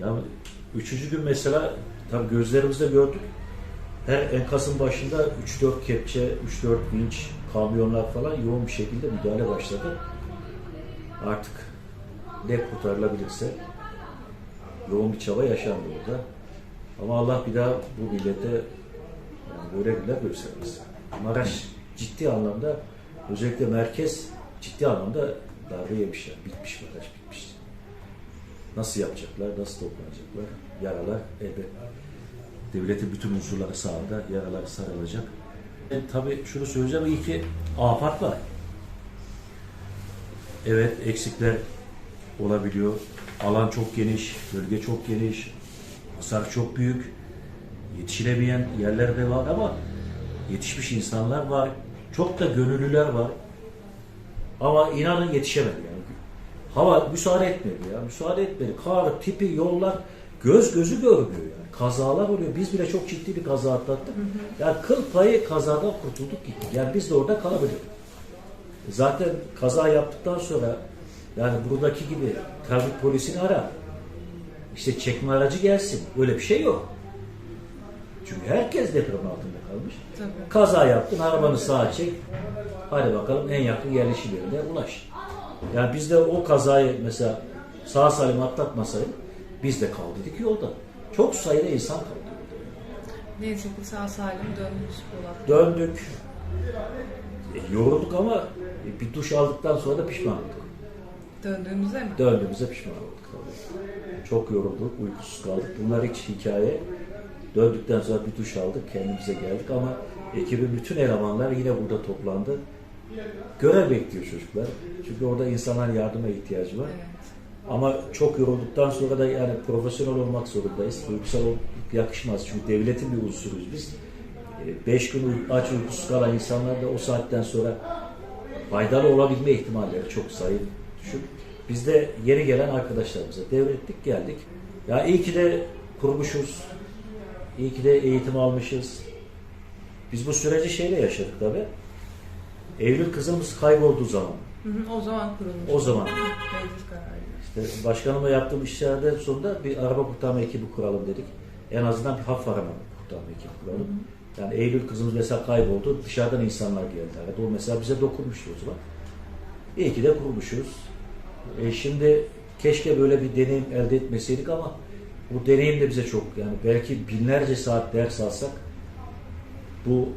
Ya üçüncü gün mesela tabii gözlerimizde gördük. Her enkazın başında 3-4 kepçe, 3-4 vinç, kamyonlar falan yoğun bir şekilde müdahale başladı. Artık ne kurtarılabilirse yoğun bir çaba yaşandı orada. Ama Allah bir daha bu millete yani böyle günler göstermesin. Maraş ciddi anlamda özellikle merkez ciddi anlamda darbe yemişler. Bitmiş Maraş bitmiş. Nasıl yapacaklar, nasıl toplanacaklar? Yaralar elbet devletin bütün unsurları sahada, yaralar sarılacak. E, tabii şunu söyleyeceğim, iyi ki afat var. Evet, eksikler olabiliyor. Alan çok geniş, bölge çok geniş, hasar çok büyük. Yetişilemeyen yerler de var ama yetişmiş insanlar var. Çok da gönüllüler var. Ama inanın yetişemedi yani. Hava müsaade etmedi ya. Müsaade etmedi. Kar, tipi, yollar göz gözü görmüyor yani. Kazalar oluyor. Biz bile çok ciddi bir kaza atlattık. Yani kıl payı kazadan kurtulduk gittik. Yani biz de orada kalabilirdik. Zaten kaza yaptıktan sonra yani buradaki gibi trafik polisini ara. İşte çekme aracı gelsin. Öyle bir şey yok. Çünkü herkes deprem altında kalmış. Tabii. Kaza yaptın, arabanı sağa çek. Hadi bakalım en yakın yerleşim yerine ulaş. Yani biz de o kazayı mesela sağ salim atlatmasaydık biz de kaldıydık yolda. Çok sayıda insan kaldı. Neyse ki sağ salim dönmüş Polat. Döndük. E, yorulduk ama e, bir duş aldıktan sonra da pişman olduk. Döndüğümüzde mi? Döndüğümüzde pişman olduk. tabii. Çok yorulduk, uykusuz kaldık. Bunlar hiç hikaye. Döndükten sonra bir duş aldık, kendimize geldik ama ekibin bütün elemanlar yine burada toplandı. Görev bekliyor çocuklar. Çünkü orada insanların yardıma ihtiyacı var. Evet. Ama çok yorulduktan sonra da yani profesyonel olmak zorundayız. Duygusal yakışmaz. Çünkü devletin bir unsuruyuz biz. E, Beş gün aç uykusuz kalan insanlar da o saatten sonra faydalı olabilme ihtimalleri çok zayıf, düşük. Biz de yeni gelen arkadaşlarımıza devrettik, geldik. Ya iyi ki de kurmuşuz. İyi ki de eğitim almışız. Biz bu süreci şeyle yaşadık tabii. Eylül kızımız kaybolduğu zaman. Hı hı, o zaman kurulmuş. O zaman. Meclis kararıyla. İşte başkanıma yaptığım işlerden sonunda bir araba kurtarma ekibi kuralım dedik. En azından bir hafif arama kurtarma ekibi kuralım. Yani Eylül kızımız mesela kayboldu. Dışarıdan insanlar geldi. aradı. O mesela bize dokunmuştu o zaman. İyi ki de kurmuşuz. E şimdi keşke böyle bir deneyim elde etmeseydik ama bu deneyim de bize çok yani belki binlerce saat ders alsak bu